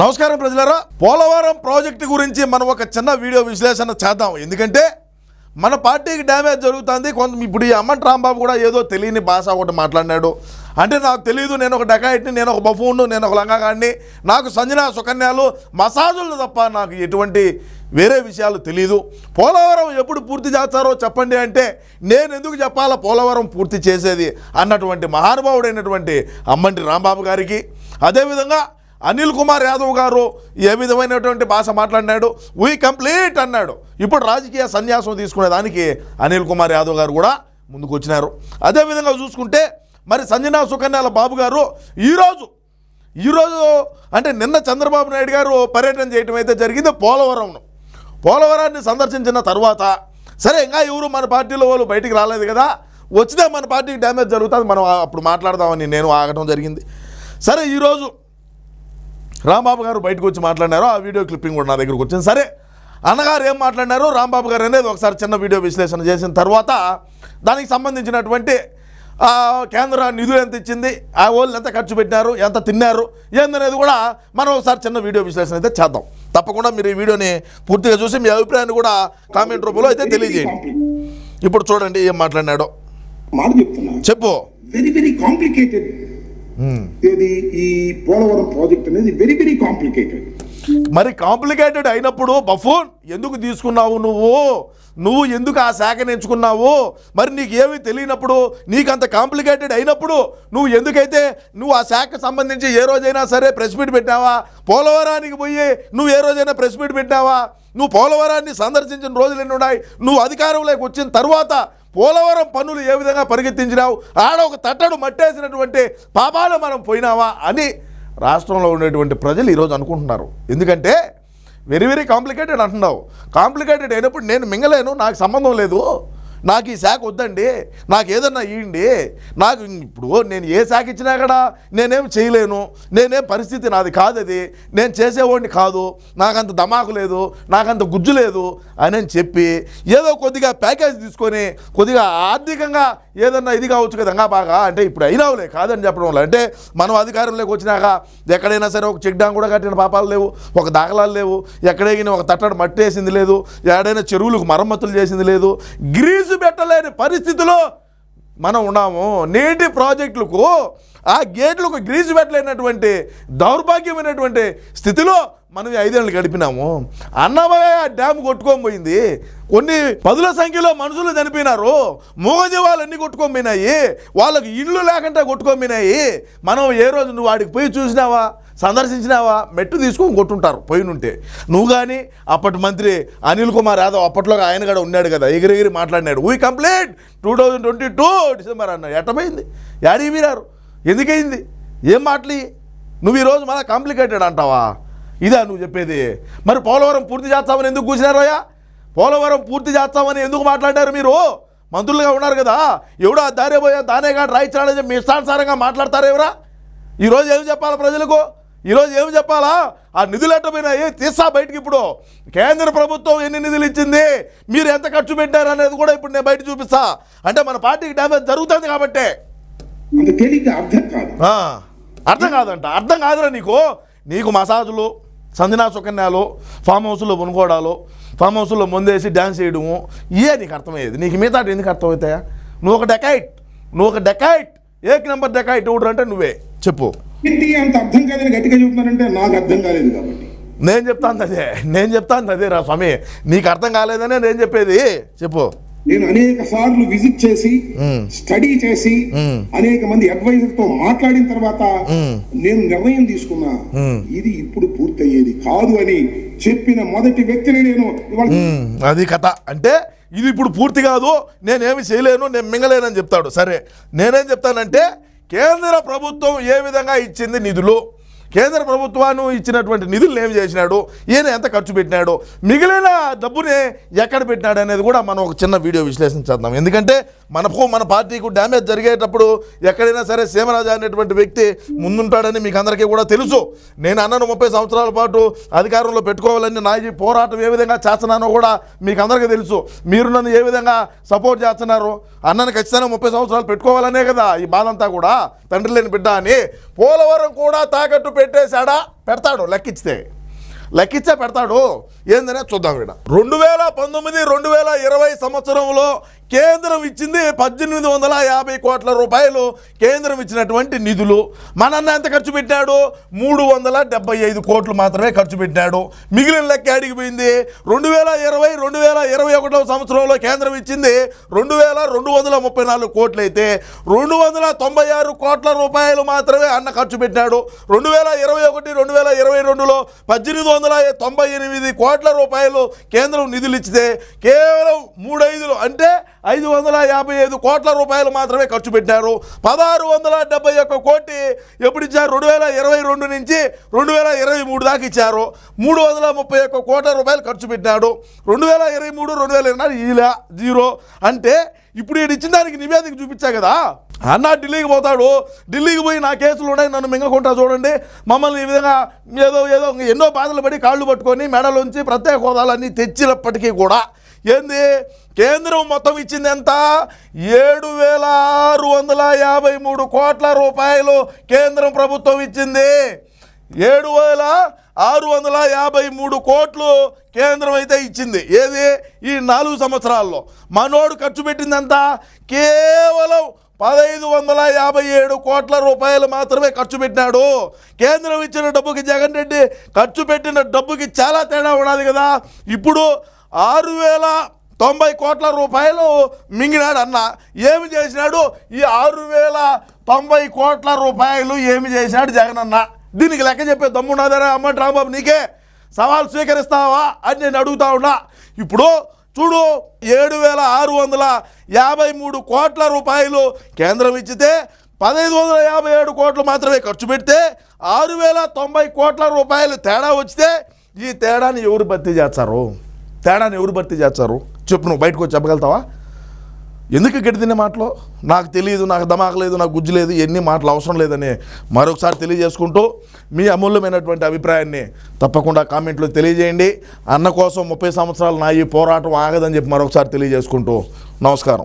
నమస్కారం ప్రజలారా. పోలవరం ప్రాజెక్టు గురించి మనం ఒక చిన్న వీడియో విశ్లేషణ చేద్దాం. ఎందుకంటే మన పార్టీకి డ్యామేజ్ జరుగుతుంది. కొంత ఇప్పుడు ఈ అమ్మటి రాంబాబు కూడా ఏదో తెలియని భాష ఒకటి మాట్లాడినాడు. అంటే నాకు తెలియదు నేను ఒక డకాయిట్ని నేను ఒక బఫూన్ను నేను ఒక లంగాగాడిని. నాకు సంజన సుకన్యాలు మసాజులు తప్ప నాకు ఎటువంటి వేరే విషయాలు తెలియదు పోలవరం ఎప్పుడు పూర్తి చేస్తారో చెప్పండి అంటే నేను ఎందుకు చెప్పాలా పోలవరం పూర్తి చేసేది అన్నటువంటి మహానుభావుడైనటువంటి అమ్మంటి రాంబాబు గారికి. అదేవిధంగా అనిల్ కుమార్ యాదవ్ గారు ఏ విధమైనటువంటి భాష మాట్లాడినాడు? వీ కంప్లీట్ అన్నాడు. ఇప్పుడు రాజకీయ సన్యాసం తీసుకునే దానికి అనిల్ కుమార్ యాదవ్ గారు కూడా ముందుకు వచ్చినారు. అదేవిధంగా చూసుకుంటే మరి సంజనా సుకన్యాల బాబు గారు ఈరోజు ఈరోజు అంటే నిన్న చంద్రబాబు నాయుడు గారు పర్యటన చేయడం అయితే జరిగింది పోలవరంను. పోలవరాన్ని సందర్శించిన తర్వాత సరే ఇంకా ఎవరు మన పార్టీలో వాళ్ళు బయటికి రాలేదు కదా వచ్చితే మన పార్టీకి డ్యామేజ్ జరుగుతుంది మనం అప్పుడు మాట్లాడదామని నేను ఆగటం జరిగింది. సరే ఈరోజు రాంబాబు గారు బయటకు వచ్చి మాట్లాడినారు. ఆ వీడియో క్లిప్పింగ్ కూడా నా దగ్గరకు వచ్చింది. సరే అన్నగారు ఏం మాట్లాడినారు? రాంబాబు గారు అనేది ఒకసారి చిన్న వీడియో విశ్లేషణ చేసిన తర్వాత దానికి సంబంధించినటువంటి కేంద్ర నిధులు ఎంత ఇచ్చింది ఆ వాళ్ళు ఎంత ఖర్చు పెట్టినారు ఎంత తిన్నారు ఏందనేది కూడా మనం ఒకసారి చిన్న వీడియో విశ్లేషణ అయితే చేద్దాం. తప్పకుండా మీరు ఈ వీడియోని పూర్తిగా చూసి మీ అభిప్రాయాన్ని కూడా కామెంట్ రూపంలో అయితే తెలియజేయండి. ఇప్పుడు చూడండి ఏం మాట్లాడినాడో. మాట చెప్తున్నా. చెప్పు. వెరీ వెరీ కాంప్లికేటెడ్ ఇది ఈ పోలవరం ప్రాజెక్ట్ అనేది వెరీ వెరీ కాంప్లికేటెడ్ మరి కాంప్లికేటెడ్ అయినప్పుడు బఫూన్ ఎందుకు తీసుకున్నావు నువ్వు? నువ్వు ఎందుకు ఆ శాఖను ఎంచుకున్నావు? మరి నీకు ఏమీ తెలియనప్పుడు నీకు అంత కాంప్లికేటెడ్ అయినప్పుడు నువ్వు ఎందుకైతే నువ్వు ఆ శాఖకు సంబంధించి ఏ రోజైనా సరే ప్రెస్ మీట్ పెట్టావా? పోలవరానికి పోయి నువ్వు ఏ రోజైనా ప్రెస్ మీట్ పెట్టావా? నువ్వు పోలవరాన్ని సందర్శించిన రోజులు ఎన్ని ఉన్నాయి? నువ్వు అధికారంలోకి వచ్చిన తర్వాత పోలవరం పనులు ఏ విధంగా పరిగెత్తించినావు? ఆడ ఒక తట్టడు మట్టేసినటువంటి పాపాలు మనం పోయినావా అని రాష్ట్రంలో ఉండేటువంటి ప్రజలు ఈరోజు అనుకుంటున్నారు. ఎందుకంటే వెరీ వెరీ కాంప్లికేటెడ్ అంటున్నావు. కాంప్లికేటెడ్ అయినప్పుడు నేను మింగలేను నాకు సంబంధం లేదు. నాకు ఈ శాఖ వద్దండి నాకు ఏదన్నా ఇవ్వండి నాకు ఇప్పుడు నేను ఏ శాఖ ఇచ్చినా కూడా నేనేం చేయలేను నేనేం పరిస్థితి నాది కాదు అది నేను చేసేవాడిని కాదు నాకంత దమాకు లేదు నాకంత గుజ్జు లేదు అని చెప్పి ఏదో కొద్దిగా ప్యాకేజ్ తీసుకొని కొద్దిగా ఆర్థికంగా ఏదన్నా ఇది కావచ్చు కదా బాగా అంటే ఇప్పుడు అయినావులే కాదని చెప్పడం వల్ల. అంటే మనం అధికారంలోకి వచ్చినాక ఎక్కడైనా సరే ఒక చెక్ డ్యామ్ కూడా కట్టిన పాపాలు లేవు ఒక దాఖలాలు లేవు ఎక్కడైనా ఒక తట్టడు మట్టి వేసింది లేదు ఎక్కడైనా చెరువులకు మరమ్మతులు చేసింది లేదు గ్రీజు పెట్టలేని పరిస్థితిలో మనం ఉన్నాము. నీటి ప్రాజెక్టులకు ఆ గేట్లకు గ్రీజు పెట్టలేనటువంటి దౌర్భాగ్యమైనటువంటి స్థితిలో మనం ఐదేళ్ళు గడిపినాము. అన్నమయ్య డ్యామ్ కొట్టుకోబోయింది కొన్ని పదుల సంఖ్యలో మనుషులు చనిపోయినారు. మూగజీవాలు అన్నీ కొట్టుకోబోయినాయి పోయినాయి? వాళ్ళకి ఇళ్ళు లేకుండా కొట్టుకోబోయినాయి మనం ఏ రోజు నువ్వు వాడికి పోయి చూసినావా? సందర్శించినావా? మెట్టు తీసుకొని కొట్టుంటారు పోయినుంటే. నువ్వు కానీ అప్పటి మంత్రి అనిల్ కుమార్ యాదవ్ అప్పట్లో ఆయన కూడా ఉన్నాడు కదా ఎగిరెగిరి మాట్లాడినాడు. We complete two thousand twenty two December అన్నాడు ఎట్టపోయింది యాడీ మీరారు? ఎందుకైంది? ఏం మాటలు? నువ్వు ఈరోజు మళ్ళీ కాంప్లికేటెడ్ అంటావా? ఇదా నువ్వు చెప్పేది. మరి పోలవరం పూర్తి చేస్తామని ఎందుకు కూర్చున్నారోయా పోలవరం పూర్తి చేస్తామని ఎందుకు మాట్లాడారు మీరు? మంత్రులుగా ఉన్నారు కదా. ఎవడో దారే పోయా దానే కాదు రాయించాడని చెప్పి మీ ఇష్టానుసారంగా మాట్లాడతారు ఎవరా? ఈరోజు ఏం చెప్పాలి ప్రజలకు? ఈరోజు ఏమి చెప్పాలా? ఆ నిధులు ఎట్టపోయినాయి తీసా బయటికి ఇప్పుడు. కేంద్ర ప్రభుత్వం ఎన్ని నిధులు ఇచ్చింది? మీరు ఎంత ఖర్చు పెట్టారు అనేది కూడా ఇప్పుడు నేను బయట చూపిస్తా. అంటే మన పార్టీకి డ్యామేజ్ జరుగుతుంది కాబట్టే. అర్థం కాదు. ఆ, అర్థం కాదంట. అర్థం కాదురా నీకు. నీకు మసాజులు సంజనా సుకన్యాలు ఫామ్ హౌస్లో కొనుక్కోవడాలు ఫామ్ హౌస్లో ముందేసి డ్యాన్స్ చేయడము ఇవే నీకు అర్థమయ్యేది. నీకు మిగతా ఎందుకు అర్థమవుతాయా? నువ్వు ఒక డెకైట్ నువ్వు ఒక డెకైట్ ఏక్ నెంబర్ డెకైట్ ఎవడు అంటే నువ్వే. చెప్పు. ఏంటి అంత అర్థం కాదని గట్టిగా చెప్తున్నానంటే నాకు అర్థం కాలేదు కాబట్టి. నేను చెప్తాను అదే నేను చెప్తాను అదే రా స్వామి. నీకు అర్థం కాలేదనే నేను చెప్పేది. చెప్పు. నేను అనేక సార్లు విజిట్ చేసి స్టడీ చేసి అనేక మంది అడ్వైజర్తో మాట్లాడిన తర్వాత నేను నిర్ణయం తీసుకున్నా ఇది ఇప్పుడు పూర్తయ్యేది కాదు అని చెప్పిన మొదటి వ్యక్తిని నేను అది కథ. అంటే ఇది ఇప్పుడు పూర్తి కాదు నేనేమి చేయలేను నేను మింగలేనని చెప్తాడు. సరే నేనేం చెప్తానంటే కేంద్ర ప్రభుత్వం ఏ విధంగా ఇచ్చింది నిధులు? కేంద్ర ప్రభుత్వాన్ని ఇచ్చినటువంటి నిధులు ఏమి చేసినాడు? ఈయన ఎంత ఖర్చు పెట్టినాడు? మిగిలిన డబ్బుని ఎక్కడ పెట్టినాడు అనేది కూడా మనం ఒక చిన్న వీడియో విశ్లేషించేద్దాం ఎందుకంటే మనకు మన పార్టీకు డ్యామేజ్ జరిగేటప్పుడు ఎక్కడైనా సరే సీమరాజా అనేటువంటి వ్యక్తి ముందుంటాడని మీకు అందరికీ కూడా తెలుసు. నేను అన్నను ముప్పై సంవత్సరాల పాటు అధికారంలో పెట్టుకోవాలని నా ఈ పోరాటం ఏ విధంగా చేస్తున్నానో కూడా మీకు అందరికీ తెలుసు. మీరు నన్ను ఏ విధంగా సపోర్ట్ చేస్తున్నారు? అన్నను ఖచ్చితంగా ముప్పై సంవత్సరాలు పెట్టుకోవాలనే కదా ఈ బాధ అంతా కూడా? తండ్రి లేని బిడ్డ అని పోలవరం కూడా తాకట్టు పెట్టేశాడా? పెడతాడు లెక్కిచ్చితే లెక్కిచ్చే పెడతాడు. ఏందనే చూద్దాం ఇక్కడ. రెండు వేల పంతొమ్మిది రెండు వేల ఇరవై సంవత్సరంలో కేంద్రం ఇచ్చింది పద్దెనిమిది వందల యాభై కోట్ల రూపాయలు కేంద్రం ఇచ్చినటువంటి నిధులు. మనన్న ఎంత ఖర్చు పెట్టాడు? మూడు వందల డెబ్బై ఐదు కోట్లు మాత్రమే ఖర్చు పెట్టాడు. మిగిలిన లెక్క అడిగిపోయింది రెండు వేల ఇరవై రెండు వేల ఇరవై ఒకటవ సంవత్సరంలో కేంద్రం ఇచ్చింది రెండు వేల రెండు వందల ముప్పై నాలుగు కోట్లు అయితే రెండు వందల తొంభై ఆరు కోట్ల రూపాయలు మాత్రమే అన్న ఖర్చు పెట్టాడు. రెండు వేల ఇరవై ఒకటి రెండు వేల ఇరవై రెండులో పద్దెనిమిది వందల తొంభై ఎనిమిది కోట్ల రూపాయలు కేంద్రం నిధులు ఇచ్చితే కేవలం మూడైదులు అంటే ఐదు వందల యాభై ఐదు కోట్ల రూపాయలు మాత్రమే ఖర్చు పెట్టారు. పదహారు వందల డెబ్బై ఒక్క కోటి ఎప్పుడు ఇచ్చారు? రెండు వేల ఇరవై రెండు నుంచి రెండు వేల ఇరవై మూడు దాకా ఇచ్చారు. మూడు వందల ముప్పై ఒక్క కోట్ల రూపాయలు ఖర్చు పెట్టాడు రెండు వేల ఇరవై మూడు రెండు వేల ఇరవై నాలుగు ఇలా జీరో. అంటే ఇప్పుడు ఈయన ఇచ్చిన దానికి నివేదిక చూపించా కదా? అన్న ఢిల్లీకి పోతాడు. ఢిల్లీకి పోయి నా కేసులు ఉన్నాయి నన్ను మింగకుంటా చూడండి. మమ్మల్ని ఈ విధంగా ఏదో ఏదో ఎన్నో బాధలు పడి కాళ్ళు పట్టుకొని మెడలోంచి ప్రత్యేక హోదాలన్నీ తెచ్చినప్పటికీ కూడా ఏంది? కేంద్రం మొత్తం ఇచ్చింది ఎంత? ఏడు వేల ఆరు వందల యాభై మూడు కోట్ల రూపాయలు కేంద్రం ప్రభుత్వం ఇచ్చింది. ఏడు వేల ఆరు వందల యాభై మూడు కోట్లు కేంద్రం అయితే ఇచ్చింది. ఏది? ఈ నాలుగు సంవత్సరాల్లో. మనోడు ఖర్చు పెట్టిందంతా కేవలం పదహైదు వందల యాభై ఏడు కోట్ల రూపాయలు మాత్రమే ఖర్చు పెట్టినాడు. కేంద్రం ఇచ్చిన డబ్బుకి జగన్ రెడ్డి ఖర్చు పెట్టిన డబ్బుకి చాలా తేడా ఉన్నది కదా. ఇప్పుడు ఆరు వేల తొంభై కోట్ల రూపాయలు మింగినాడు అన్న ఏమి చేసినాడు? ఈ ఆరు వేల తొంభై కోట్ల రూపాయలు ఏమి చేసినాడు జగన్ అన్న దీనికి లెక్క చెప్పే దమ్మున్నదరే అమ్మ రాంబాబు నీకే సవాల్ స్వీకరిస్తావా అని నేను అడుగుతా ఉన్నా. ఇప్పుడు చూడు ఏడు వేల ఆరు వందల యాభై మూడు కోట్ల రూపాయలు కేంద్రం ఇచ్చితే పదహైదు వందల యాభై ఏడు కోట్లు మాత్రమే ఖర్చు పెడితే ఆరు వేల తొంభై కోట్ల రూపాయలు తేడా వచ్చితే ఈ తేడాని ఎవరు భర్తీ చేస్తారు? తేడాని ఎవరు భర్తీ చేస్తారు? చెప్పు నువ్వు బయటకు వచ్చి చెప్పగలుగుతావా? ఎందుకు గడి మాటలు? నాకు తెలియదు నాకు దమాక లేదు నాకు గుజ్జు లేదు ఎన్ని మాటలు అవసరం లేదని మరొకసారి తెలియజేసుకుంటూ మీ అమూల్యమైనటువంటి అభిప్రాయాన్ని తప్పకుండా కామెంట్లో తెలియజేయండి. అన్న కోసం ముప్పై సంవత్సరాలు నా ఈ పోరాటం ఆగదని చెప్పి మరొకసారి తెలియజేసుకుంటూ నమస్కారం.